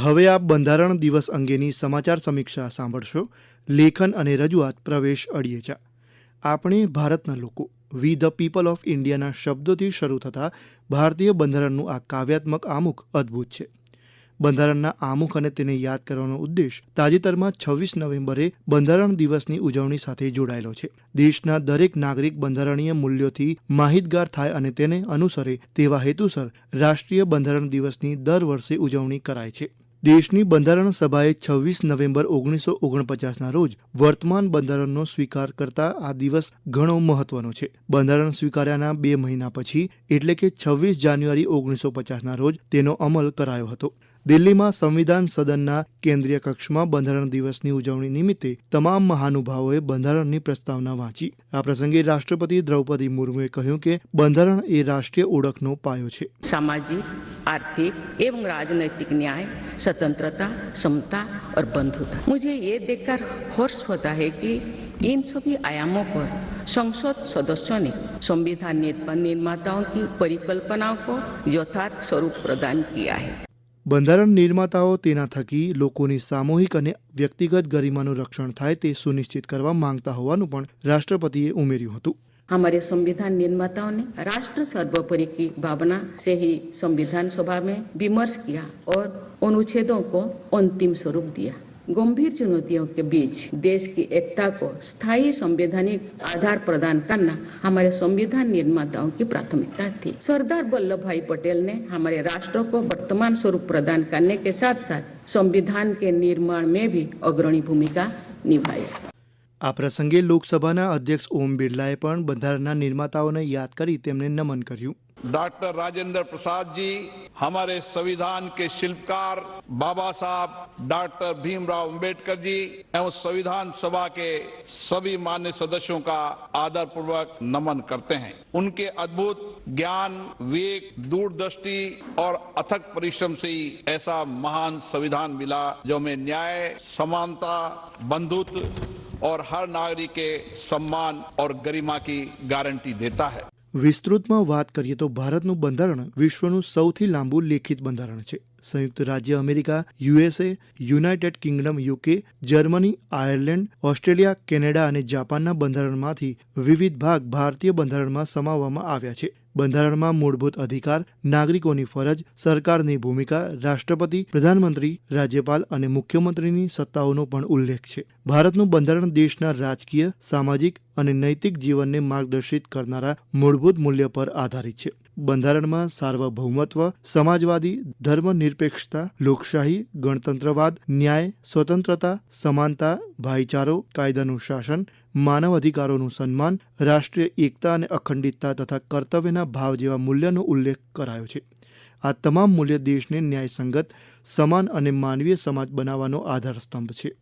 હવે આપ બંધારણ દિવસ અંગેની સમાચાર સમીક્ષા સાંભળશો. લેખન અને રજૂઆત પ્રવેશ અડિયેચા આપણે ભારતના લોકો વી ધ પીપલ ઓફ ઇન્ડિયાના શબ્દોથી શરૂ થતા ભારતીય બંધારણનું આ કાવ્યાત્મક આમુખ અદ્ભુત છે. બંધારણના આમુખ અને તેને યાદ કરવાનો ઉદ્દેશ તાજેતરમાં છવ્વીસ નવેમ્બરે બંધારણ દિવસની ઉજવણી સાથે જોડાયેલો છે. દેશના દરેક નાગરિક બંધારણીય મૂલ્યોથી માહિતગાર થાય અને તેને અનુસરે તેવા હેતુસર રાષ્ટ્રીય બંધારણ દિવસની દર વર્ષે ઉજવણી કરાય છે. દેશની બંધારણ સભાએ છવ્વીસ નવેમ્બર ઓગણીસો ઓગણપચાસના રોજ વર્તમાન બંધારણનો સ્વીકાર કરતા આ દિવસ ઘણો મહત્વનો છે. બંધારણ સ્વીકાર્યાના બે મહિના પછી, એટલે કે છવ્વીસ જાન્યુઆરી ઓગણીસો પચાસના રોજ તેનો અમલ કરાયો હતો. દિલ્હીમાં સંવિધાન સદનના કેન્દ્રીય કક્ષમાં બંધારણ દિવસની ઉજવણી નિમિત્તે તમામ મહાનુભાવોએ બંધારણની પ્રસ્તાવના વાંચી આ પ્રસંગે રાષ્ટ્રપતિ દ્રૌપદી મુર્મુએ કહ્યું કે બંધારણ એ રાષ્ટ્રીય ઓળખનો પાયો છે सामाजिक आर्थिक एवं राजनैतिक न्याय स्वतंत्रता समता और बंधुता मुझे ये देखकर हर्ष होता है कि इन सभी आयामों पर संसद सदस्यों ने संविधान निर्माण- निर्माताओं की परिकल्पनाओं को यथार्थ स्वरूप प्रदान किया है બંધારણ નિર્માતાઓ તેના થકી લોકોની સામૂહિક અને વ્યક્તિગત ગરિમાનું રક્ષણ થાય તે સુનિશ્ચિત કરવા માંગતા હોવાનું પણ રાષ્ટ્રપતિએ ઉમેર્યું હતું हमारे संविधान निर्माताओं ने राष्ट्र सर्वोपरि की भावना से ही संविधान सभा में विमर्श किया और अनुच्छेदों को अंतिम स्वरूप दिया गंभीर चुनौतियों के बीच देश की एकता को स्थायी संवैधानिक आधार प्रदान करना हमारे संविधान निर्माताओं की प्राथमिकता थी सरदार वल्लभ भाई पटेल ने हमारे राष्ट्र को वर्तमान स्वरूप प्रदान करने के साथ साथ संविधान के निर्माण में भी अग्रणी भूमिका निभाई આ પ્રસંગે લોકસભાના અધ્યક્ષ ઓમ બિરલાએ પણ બંધારણના નિર્માતાઓને યાદ કરી તેમને નમન કર્યું डॉक्टर राजेंद्र प्रसाद जी, हमारे संविधान के शिल्पकार बाबा साहब डॉक्टर भीमराव अंबेडकर जी एवं संविधान सभा के सभी मान्य सदस्यों का आदर पूर्वक नमन करते हैं। उनके अद्भुत ज्ञान, विवेक, दूरदृष्टि और अथक परिश्रम से ही ऐसा महान संविधान मिला, जो हमें न्याय, समानता, बंधुत्व और हर नागरिक के सम्मान और गरिमा की गारंटी देता है। વિસ્તૃતમાં વાત કરીએ તો ભારતનું બંધારણ વિશ્વનું સૌથી લાંબુ લેખિત બંધારણ છે. સંયુક્ત રાજ્ય America, USA, United Kingdom, UK, Germany, Ireland, Australia, Canada અને જાપાનના બંધારણમાંથી વિવિધ ભાગ ભારતીય બંધારણમાં સમાવવામાં આવ્યા છે. બંધારણમાં મૂળભૂત અધિકાર, નાગરિકોની ફરજ, સરકારની ભૂમિકા, રાષ્ટ્રપતિ, પ્રધાનમંત્રી, રાજ્યપાલ અને મુખ્યમંત્રીની સત્તાઓનો પણ ઉલ્લેખ છે. ભારતનું બંધારણ દેશના રાજકીય, સામાજિક અને નૈતિક જીવનને માર્ગદર્શિત કરનારા મૂળભૂત મૂલ્ય પર આધારિત છે. બંધારણમાં સાર્વભૌમત્વ, સમાજવાદી ધર્મનિરપેક્ષતા લોકશાહી ગણતંત્રવાદ ન્યાય સ્વતંત્રતા સમાનતા ભાઈચારો કાયદાનું શાસન માનવ અધિકારોનું સન્માન રાષ્ટ્રીય એકતા અને અખંડિતતા તથા કર્તવ્યના ભાવ જેવા મૂલ્યનો ઉલ્લેખ કરાયો છે. આ તમામ મૂલ્ય દેશને ન્યાયસંગત, સમાન અને માનવીય સમાજ બનાવવાનો આધારસ્તંભ છે.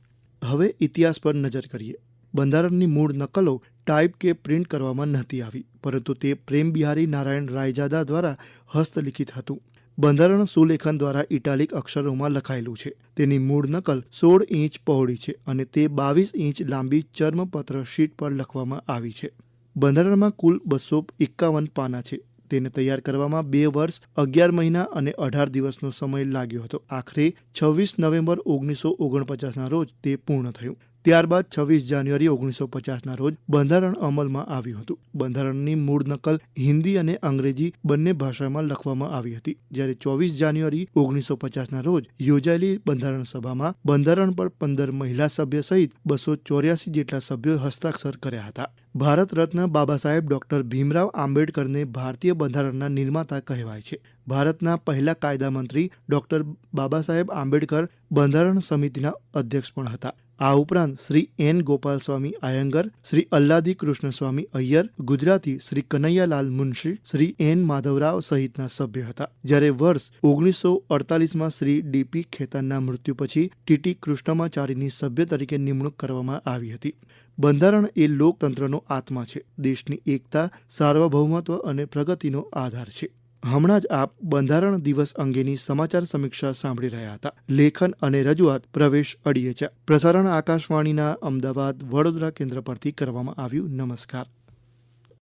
હવે ઇતિહાસ પર નજર કરીએ. બંધારણની મૂળ નકલો ટાઈપ કે પ્રિન્ટ કરવામાં નહોતી આવી, પરંતુ તે પ્રેમ બિહારી નારાયણ રાયજાદા દ્વારા હસ્તલિખિત હતું. બંધારણ સુલેખન દ્વારા ઇટાલિક અક્ષરોમાં લખાયેલું છે. તેની મૂળ નકલ સોળ ઇંચ પહોળી છે અને તે બાવીસ ઇંચ લાંબી ચર્મપત્ર શીટ પર લખવામાં આવી છે. બંધારણમાં કુલ બસો એકાવન પાના છે. તેને તૈયાર કરવામાં બે વર્ષ, અગિયાર મહિના અને અઢાર દિવસનો સમય લાગ્યો હતો. આખરે છવ્વીસ નવેમ્બર ઓગણીસો ઓગણપચાસના રોજ તે પૂર્ણ થયું. ત્યારબાદ છવ્વીસ જાન્યુઆરી ઓગણીસો પચાસના રોજ બંધારણ અમલમાં આવ્યું હતું. બંધારણની મૂળ નકલ હિન્દી અને અંગ્રેજી બંને ભાષામાં લખવામાં આવી હતી. જ્યારે ચોવીસ જાન્યુઆરી ઓગણીસો પચાસના રોજ યોજાયેલી બંધારણ સભામાં બંધારણ પર પંદર મહિલા સભ્ય સહિત બસો ચોર્યાસી જેટલા સભ્યોએ હસ્તાક્ષર કર્યા હતા. ભારત રત્ન બાબા સાહેબ ડોક્ટર ભીમરાવ આંબેડકરને ભારતીય બંધારણના નિર્માતા કહેવાય છે. ભારતના પહેલા કાયદા મંત્રી ડોક્ટર બાબા સાહેબ આંબેડકર બંધારણ સમિતિના અધ્યક્ષ પણ હતા. આ ઉપરાંત Shri N Gopalaswami Ayyangar, Shri Alladi Krishnaswami Ayyar, Gujarati Shri Kanaiyalal Munshi, Shri N Madhavrao સહિતના સભ્ય હતા. જ્યારે વર્ષ ઓગણીસો અડતાલીસમાં શ્રી ડીપી ખેતાનના મૃત્યુ પછી ટીટી કૃષ્ણમાચારીની સભ્ય તરીકે નિમણૂક કરવામાં આવી હતી. બંધારણ એ લોકતંત્રનો આત્મા છે. દેશની એકતા, સાર્વભૌમત્વ અને પ્રગતિનો આધાર છે. હમણાં જ આપ બંધારણ દિવસ અંગેની સમાચાર સમીક્ષા સાંભળી રહ્યા હતા. લેખન અને રજૂઆત પ્રવેશ અડીએ છે. પ્રસારણ આકાશવાણીના અમદાવાદ વડોદરા કેન્દ્ર પરથી કરવામાં આવ્યું. નમસ્કાર.